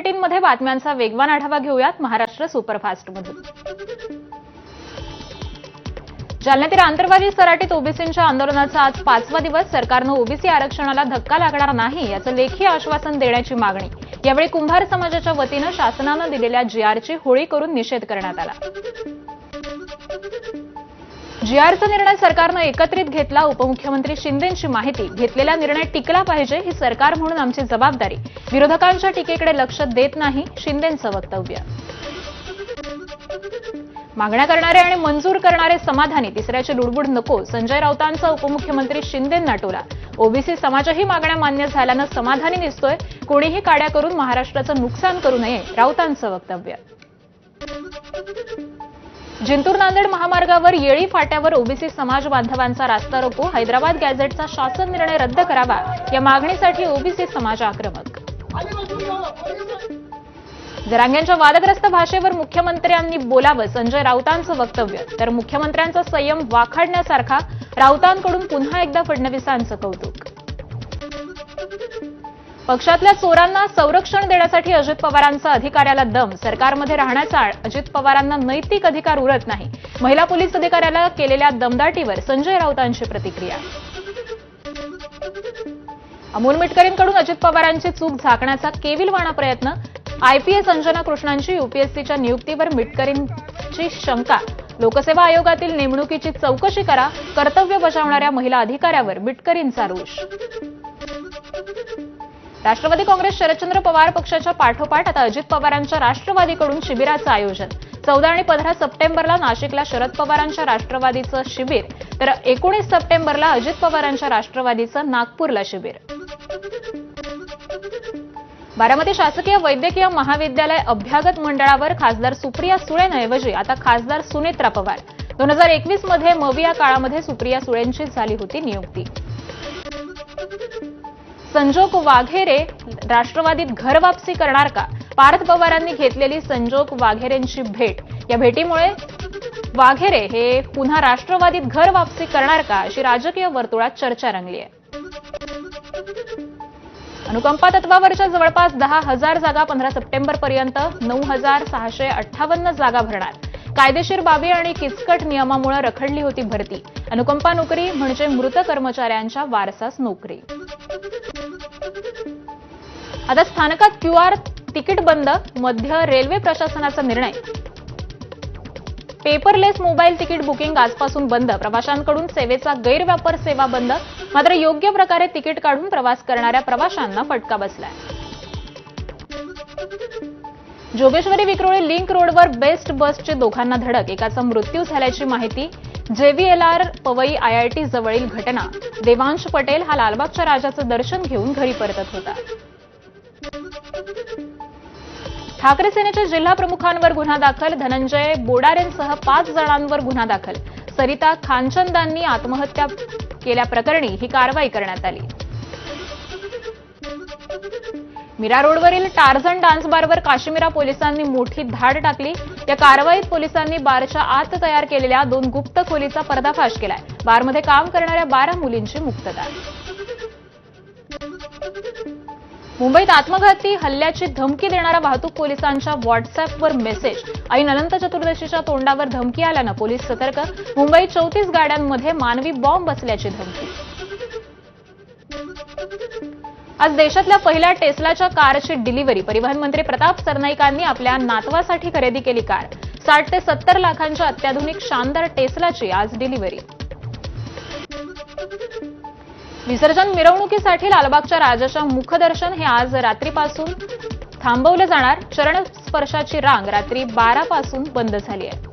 बुलेटिनमध्ये बातम्यांचा वेगवान आढावा घेऊयात महाराष्ट्र सुपरफास्टमधून. जालन्यातील आंतरवादी सराटीत ओबीसींच्या आंदोलनाचा आज पाचवा दिवस सरकारनं ओबीसी आरक्षणाला धक्का लागणार नाही याचं लेखी आश्वासन देण्याची मागणी. यावेळी कुंभार समाजाच्या वतीनं शासनानं दिलेल्या जीआरची होळी करून निषेध करण्यात आला. जीआरचा निर्णय सरकारनं एकत्रित घेतला. उपमुख्यमंत्री शिंदेंची माहिती. घेतलेला निर्णय टिकला पाहिजे ही सरकार म्हणून आमची जबाबदारी. विरोधकांच्या टीकेकडे लक्ष देत नाही शिंदेंचं वक्तव्य. मागण्या करणारे आणि मंजूर करणारे समाधानी. तिसऱ्याची लुडबुड नको. संजय राऊतांचा उपमुख्यमंत्री शिंदेंना टोला. ओबीसी समाजही मागण्या मान्य झाल्यानं समाधानी दिसतोय. कोणीही काड्या करून महाराष्ट्राचं नुकसान करू नये राऊतांचं वक्तव्य. जिंतूर नांदेड महामार्गावर येळी फाट्यावर ओबीसी समाज बांधवांचा रास्ता रोको हैदराबाद गॅझेटचा शासन निर्णय रद्द करावा या मागणीसाठी ओबीसी समाज आक्रमक. जरांग्यांच्या वादग्रस्त भाषेवर मुख्यमंत्र्यांनी बोलावं संजय राऊतांचं वक्तव्य. तर मुख्यमंत्र्यांचा संयम वाखाडण्यासारखा राऊतांकडून पुन्हा एकदा फडणवीसांचं कौतुक. पक्षातल्या चोरांना संरक्षण देण्यासाठी अजित पवारांचा अधिकाऱ्याला दम. सरकारमध्ये राहण्याचा अजित पवारांना नैतिक अधिकार उरत नाही. महिला पोलीस अधिकाऱ्याला केलेल्या दमदाटीवर संजय राऊतांची प्रतिक्रिया. अमोल मिटकरींकडून अजित पवारांची चूक झाकण्याचा केविलवाणा प्रयत्न. आयपीएस अंजना कृष्णांची युपीएससीच्या नियुक्तीवर मिटकरींची शंका. लोकसेवा आयोगातील नेमणुकीची चौकशी करा. कर्तव्य बजावणाऱ्या महिला अधिकाऱ्यावर मिटकरींचा रोष. राष्ट्रवादी काँग्रेस शरदचंद्र पवार पक्षाच्या पाठोपाठ आता अजित पवारांच्या राष्ट्रवादीकडून शिबिराचं आयोजन. चौदा आणि पंधरा सप्टेंबरला नाशिकला शरद पवारांच्या राष्ट्रवादीचं शिबिर. तर एकोणीस सप्टेंबरला अजित पवारांच्या राष्ट्रवादीचं नागपूरला शिबिर. बारामती शासकीय वैद्यकीय महाविद्यालय अभ्यागत मंडळावर खासदार सुप्रिया सुळेंऐवजी आता खासदार सुनेत्रा पवार. दोन हजार एकवीसमध्ये मवी या काळामध्ये सुप्रिया सुळेंची झाली होती नियुक्ती. संजोग वाघेरे राष्ट्रवादीत घर वापसी करणार का? पार्थ पवारांनी घेतलेली संजोग वाघेरेंची भेट. या भेटीमुळे वाघेरे हे पुन्हा राष्ट्रवादीत घर वापसी करणार का? अशी राजकीय वर्तुळात चर्चा रंगली आहे अनुकंपा तत्वावरच्या जवळपास दहा हजार जागा पंधरा सप्टेंबर पर्यंत नऊ हजार सहाशे अठ्ठावन्न जागा भरणार. कायदेशीर बाबी आणि किचकट नियमामुळे रखडली होती भरती. अनुकंपा नोकरी म्हणजे मृत कर्मचाऱ्यांच्या वारसास नोकरी. आता स्थानकात क्यूआर तिकीट बंद मध्य रेल्वे प्रशासनाचा निर्णय. पेपरलेस मोबाईल तिकीट बुकिंग आजपासून बंद. प्रवाशांकडून सेवेचा गैरवापर सेवा बंद. मात्र योग्य प्रकारे तिकीट काढून प्रवास करणाऱ्या प्रवाशांना फटका बसलाय. जोगेश्वरी विक्रोळी लिंक रोडवर बेस्ट बसचे दोघांना धडक. एकाचा मृत्यू झाल्याची माहिती जेव्हीएलआर पवई आयआयटी जवळील घटना. देवांश पटेल हा लालबागच्या राजाचं दर्शन घेऊन घरी परतत होता. ठाकरे सेनेच्या जिल्हा प्रमुखांवर गुन्हा दाखल धनंजय बोडारेंसह पाच जणांवर गुन्हा दाखल. सरिता खानचंदांनी आत्महत्या केल्याप्रकरणी ही कारवाई करण्यात आली. मीरा रोडवरील टार्झन डान्स बारवर काश्मीरा पोलिसांनी मोठी धाड टाकली. या कारवाईत पोलिसांनी बारच्या आत तयार केलेल्या दोन गुप्त खोलीचा पर्दाफाश केलाय. बारमध्ये काम करणाऱ्या बारा मुलींची मुक्तता मुंबईत आत्मघाती हल्ल्याची धमकी देणारा वाहतूक पोलिसांच्या व्हॉट्सअपवर मेसेज. ऐन अनंत चतुर्दशीच्या तोंडावर धमकी आल्यानं पोलीस सतर्क. मुंबईत चौतीस गाड्यांमध्ये मानवी बॉम्ब बसल्याची धमकी. आज देशातल्या पहिल्या टेस्लाच्या कारची डिलिव्हरी. परिवहन मंत्री प्रताप सरनाईकांनी आपल्या नातवासाठी खरेदी केली कार. साठ ते सत्तर लाखांच्या अत्याधुनिक शानदार टेस्लाची आज डिलिव्हरी. विसर्जन मिरवणुकीसाठी लालबागच्या राजाच्या मुखदर्शन हे आज रात्रीपासून थांबवलं जाणार. चरण स्पर्शाची रांग रात्री बारा पासून बंद झाली आहे.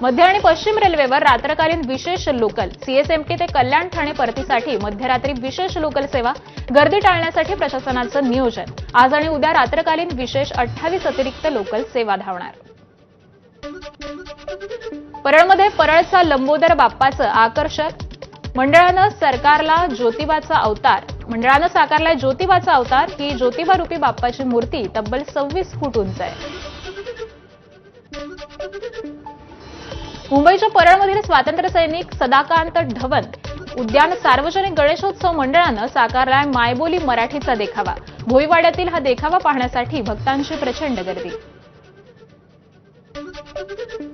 मध्य आणि पश्चिम रेल्वेवर रात्रकालीन विशेष लोकल सीएसएमटी ते कल्याण ठाणे परतीसाठी मध्यरात्री विशेष लोकल सेवा गर्दी टाळण्यासाठी प्रशासनाचं नियोजन. आज आणि उद्या रात्रकालीन विशेष अठ्ठावीस अतिरिक्त लोकल सेवा धावणार. परळमध्ये परळचा लंबोदर बाप्पाचं आकर्षक मंडळानं सरकारला ज्योतिबाचा अवतार. मंडळानं साकारलाय ज्योतिबाचा अवतार. ही ज्योतिबा रूपी बाप्पाची मूर्ती तब्बल सव्वीस फूट उंच आहे. मुंबईच्या परळमधील स्वातंत्र्य सैनिक सदाकांत ढवण उद्यान सार्वजनिक गणेशोत्सव मंडळानं साकारलाय मायबोली मराठीचा देखावा. भोईवाड्यातील हा देखावा पाहण्यासाठी भक्तांची प्रचंड गर्दी. पनवेल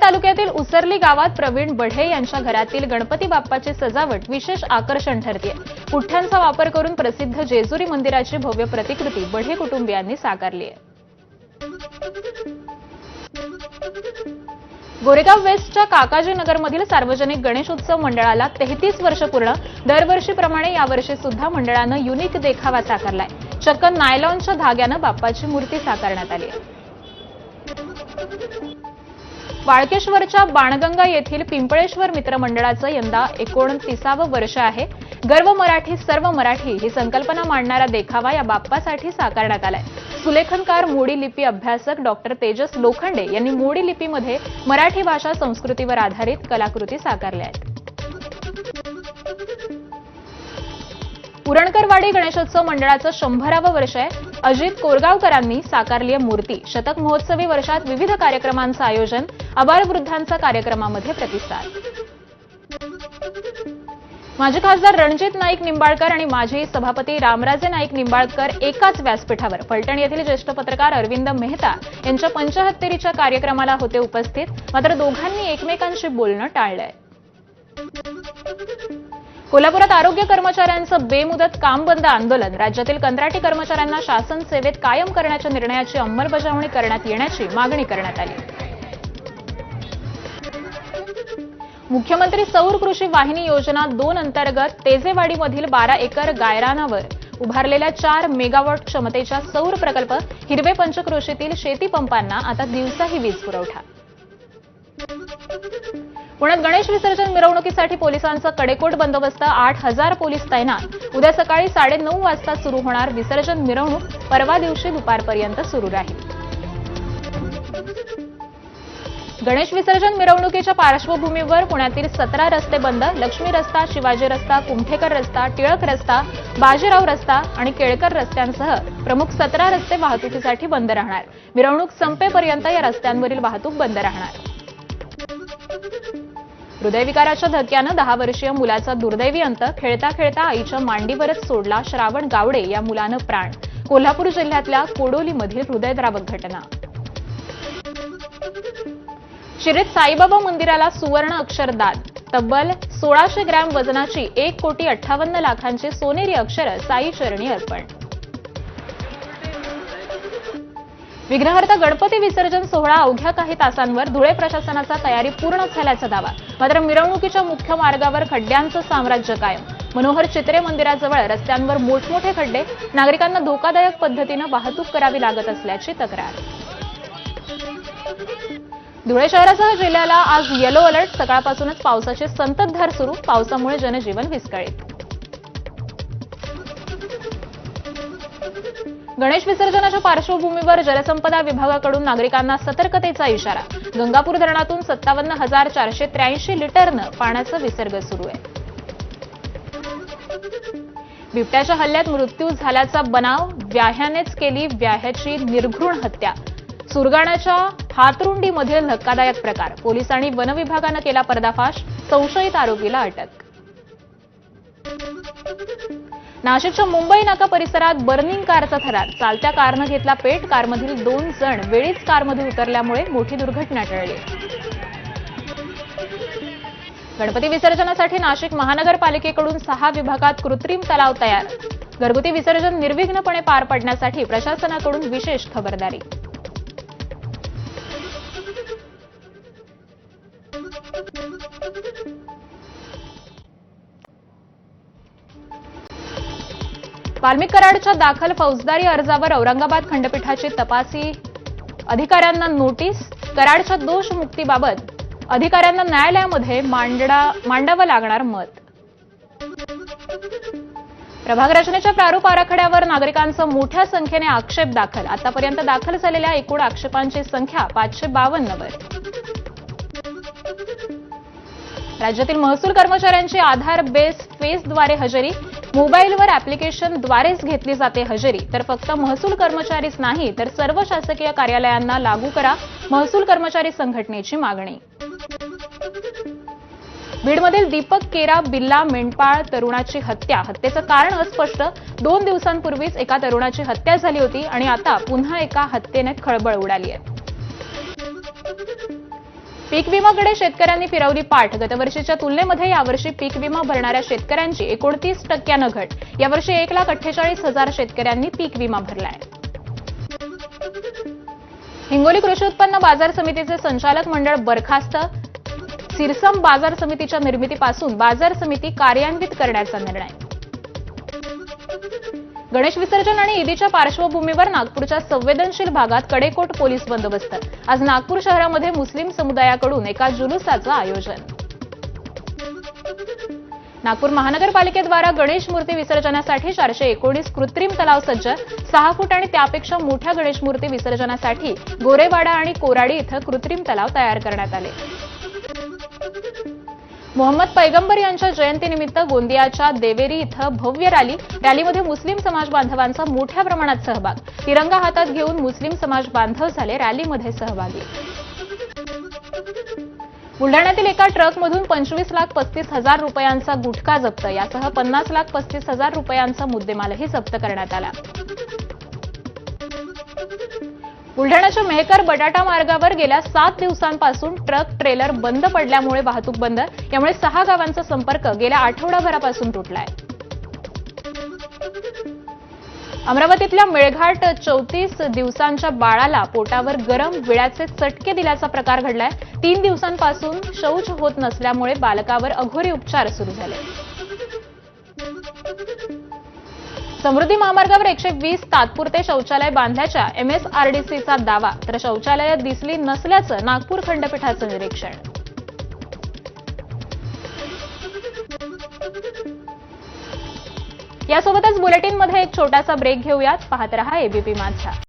तालुक्यातील उसरली गावात प्रवीण बढे यांच्या घरातील गणपती बाप्पाची सजावट विशेष आकर्षण ठरते पुठ्ठ्यांचा वापर करून प्रसिद्ध जेजुरी मंदिराची भव्य प्रतिकृती बढे कुटुंबियांनी साकारली आहे गोरेगाव वेस्टच्या काकाजी नगरमधील सार्वजनिक गणेशोत्सव मंडळाला तेहतीस वर्ष पूर्ण. दरवर्षीप्रमाणे यावर्षी सुद्धा मंडळानं युनिक देखावा साकारलाय. चक्क नायलॉनच्या धाग्यानं बाप्पाची मूर्ती साकारण्यात आली वाळकेश्वरच्या बाणगंगा येथील पिंपळेश्वर मित्रमंडळाचं यंदा एकोणतीसावं वर्ष आहे. गर्व मराठी सर्व मराठी ही संकल्पना मांडणारा देखावा या बाप्पासाठी साकारण्यात आलाय. सुलेखनकार मोडी लिपी अभ्यासक डॉक्टर तेजस लोखंडे यांनी मोडी लिपीमध्ये मराठी भाषा संस्कृतीवर आधारित कलाकृती साकारल्या आहेत. पुरणकरवाडी गणेशोत्सव मंडळाचं शंभरावं वर्ष आहे. अजित कोरगावकरांनी साकारली आहे मूर्ती. शतक महोत्सवी वर्षात विविध कार्यक्रमांचं आयोजन आबालवृद्धांचा कार्यक्रमामध्ये प्रतिसाद. माजी खासदार रणजित नाईक निंबाळकर आणि माजी सभापती रामराजे नाईक निंबाळकर एकाच व्यासपीठावर. फलटण येथील ज्येष्ठ पत्रकार अरविंद मेहता यांच्या पंचहत्तरीच्या कार्यक्रमाला होते उपस्थित. मात्र दोघांनी एकमेकांशी बोलणं टाळलंय. कोल्हापुरात आरोग्य कर्मचाऱ्यांचं बेमुदत काम बंद आंदोलन. राज्यातील कंत्राटी कर्मचाऱ्यांना शासन सेवेत कायम करण्याच्या निर्णयाची अंमलबजावणी करण्यात येण्याची मागणी करण्यात आली. मुख्यमंत्री सौर कृषी वाहिनी योजना दोन अंतर्गत तेजेवाडीमधील बारा एकर गायरानावर उभारलेल्या चार मेगावॉट क्षमतेच्या सौर प्रकल्प हिरवे पंचकृषीतील शेती पंपांना आता दिवसाही वीज पुरवठा. पुण्यात गणेश विसर्जन मिरवणुकीसाठी पोलिसांचा कडेकोट बंदोबस्त आठ हजार पोलीस तैनात. उद्या सकाळी साडेनऊ वाजता सुरू होणार विसर्जन मिरवणूक परवा दिवशी दुपारपर्यंत सुरू राहील. गणेश विसर्जन मिरवणुकीच्या पार्श्वभूमीवर पुण्यातील सतरा रस्ते बंद लक्ष्मी रस्ता शिवाजी रस्ता कुमठेकर रस्ता टिळक रस्ता बाजीराव रस्ता आणि केळकर रस्त्यांसह प्रमुख सतरा रस्ते वाहतुकीसाठी बंद राहणार. मिरवणूक संपेपर्यंत या रस्त्यांवरील वाहतूक बंद राहणार. हृदयविकाराच्या धक्क्यानं दहा वर्षीय मुलाचा दुर्दैवी अंत खेळता खेळता आईच्या मांडीवरच सोडला श्रावण गावडे या मुलानं प्राण. कोल्हापूर जिल्ह्यातल्या कोडोलीमधील हृदयद्रावक घटना. शिरीत साईबाबा मंदिराला सुवर्ण अक्षरदान. तब्बल सोळाशे ग्रॅम वजनाची एक कोटी अठ्ठावन्न लाखांची सोनेरी अक्षर साई चरणी अर्पण. विघ्नहर्ता गणपती विसर्जन सोहळा अवघ्या काही तासांवर धुळे प्रशासनाचा तयारी पूर्ण झाल्याचा दावा. मात्र मिरवणुकीच्या मुख्य मार्गावर खड्ड्यांचं साम्राज्य कायम. मनोहर चित्रे मंदिराजवळ रस्त्यांवर मोठमोठे खड्डे नागरिकांना धोकादायक पद्धतीनं वाहतूक करावी लागत असल्याची तक्रार. धुळे शहरासह जिल्ह्याला आज येलो अलर्ट सकाळपासूनच पावसाची संततधार सुरू. पावसामुळे जनजीवन विस्कळीत. गणेश विसर्जनाच्या पार्श्वभूमीवर जलसंपदा विभागाकडून नागरिकांना सतर्कतेचा इशारा. गंगापूर धरणातून सत्तावन्न हजार चारशे त्र्याऐंशी लिटरनं पाण्याचा विसर्ग सुरू आहे. बिबट्याच्या हल्ल्यात मृत्यू झाल्याचा बनाव व्याह्यानेच केली व्याह्याची निर्घृण हत्या. सुरगाण्याच्या हातरुंडीमधील धक्कादायक प्रकार. पोलिसांनी वनविभागानं केला पर्दाफाश. संशयित आरोपीला अटक. नाशिकच्या मुंबई नाका परिसरात बर्निंग कारचा थरार. चालत्या कारनं घेतला पेट. कारमधील दोन जण वेळीच कारमध्ये उतरल्यामुळे मोठी दुर्घटना टळली. गणपती विसर्जनासाठी नाशिक महानगरपालिकेकडून सहा विभागात कृत्रिम तलाव तयार. घरगुती विसर्जन निर्विघ्नपणे पार पडण्यासाठी प्रशासनाकडून विशेष खबरदारी. वाल्मिक कराडच्या दाखल फौजदारी अर्जावर औरंगाबाद खंडपीठाची तपासी अधिकाऱ्यांना नोटीस कराडच्या दोष मुक्तीबाबत अधिकाऱ्यांना न्यायालयामध्ये मांडा मांडावं लागणार मत. प्रभाग रचनेच्या प्रारूप आराखड्यावर नागरिकांचं मोठ्या संख्येने आक्षेप दाखल. आतापर्यंत दाखल झालेल्या एकूण आक्षेपांची संख्या पाचशे बावन्नवर. राज्यातील महसूल कर्मचाऱ्यांची आधार बेस फेसद्वारे हजेरी मोबाईलवर ऍप्लिकेशनद्वारेच घेतली जाते हजेरी. तर फक्त महसूल कर्मचारीच नाही तर सर्व शासकीय कार्यालयांना लागू करा महसूल कर्मचारी संघटनेची मागणी. बीडमधील दीपक केरा बिल्ला मेंढपाळ तरुणाची हत्या. हत्येचं कारण अस्पष्ट. दोन दिवसांपूर्वीच एका तरुणाची हत्या झाली होती आणि आता पुन्हा एका हत्येने खळबळ उडाली आहे. पीक विमाकडे शेतकऱ्यांनी फिरवली पाठ. गतवर्षीच्या तुलनेमध्ये यावर्षी पीक विमा भरणाऱ्या शेतकऱ्यांची एकोणतीस टक्क्यानं घट. यावर्षी एक लाख अठ्ठेचाळीस हजार शेतकऱ्यांनी पीक विमा भरलाय. हिंगोली कृषी उत्पन्न बाजार समितीचे संचालक मंडळ बरखास्त. सिरसम बाजार समितीच्या निर्मितीपासून बाजार समिती कार्यान्वित करण्याचा निर्णय. गणेश विसर्जन आणि ईदीच्या पार्श्वभूमीवर नागपूरच्या संवेदनशील भागात कडेकोट पोलीस बंदोबस्त. आज नागपूर शहरामध्ये मुस्लिम समुदायाकडून एका जुलुसाचं आयोजन. नागपूर महानगरपालिकेद्वारा गणेश मूर्ती विसर्जनासाठी चारशे एकोणीस कृत्रिम तलाव सज्ज सहा फूट आणि त्यापेक्षा मोठ्या गणेश मूर्ती विसर्जनासाठी गोरेवाडा आणि कोराडी इथं कृत्रिम तलाव तयार करण्यात आले. मोहम्मद पैगंबर यांच्या जयंतीनिमित्त गोंदियाच्या देवेरी इथं भव्य रॅली. रॅलीमध्ये मुस्लिम समाज बांधवांचा मोठ्या प्रमाणात सहभाग. तिरंगा हातात घेऊन मुस्लिम समाज बांधव झाले रॅलीमध्ये सहभागी. बुलढाण्यातील एका ट्रकमधून पंचवीस लाख पस्तीस हजार रुपयांचा गुटखा जप्त. यासह पन्नास लाख पस्तीस हजार रुपयांचा मुद्देमालही जप्त करण्यात आला. बुलढाण्याच्या मेहकर बटाटा मार्गावर गेल्या सात दिवसांपासून ट्रक ट्रेलर बंद पडल्यामुळे वाहतूक बंद यामुळे सहा गावांचा संपर्क गेल्या आठवडाभरापासून तुटलाय. अमरावतीतल्या मेळघाट चौतीस दिवसांच्या बाळाला पोटावर गरम विळ्याचे चटके दिल्याचा प्रकार घडलाय. तीन दिवसांपासून शौच होत नसल्यामुळे बालकावर अघोरी उपचार सुरू झाले. समृद्धी महामार्गावर एकशे वीस तात्पुरते शौचालय बांधल्याच्या एमएसआरडीसीचा दावा तर शौचालयात दिसली नसल्याचं नागपूर खंडपीठाचं निरीक्षण. यासोबतच बुलेटिनमध्ये एक छोटासा ब्रेक घेऊयात. पाहत रहा एबीपी माझा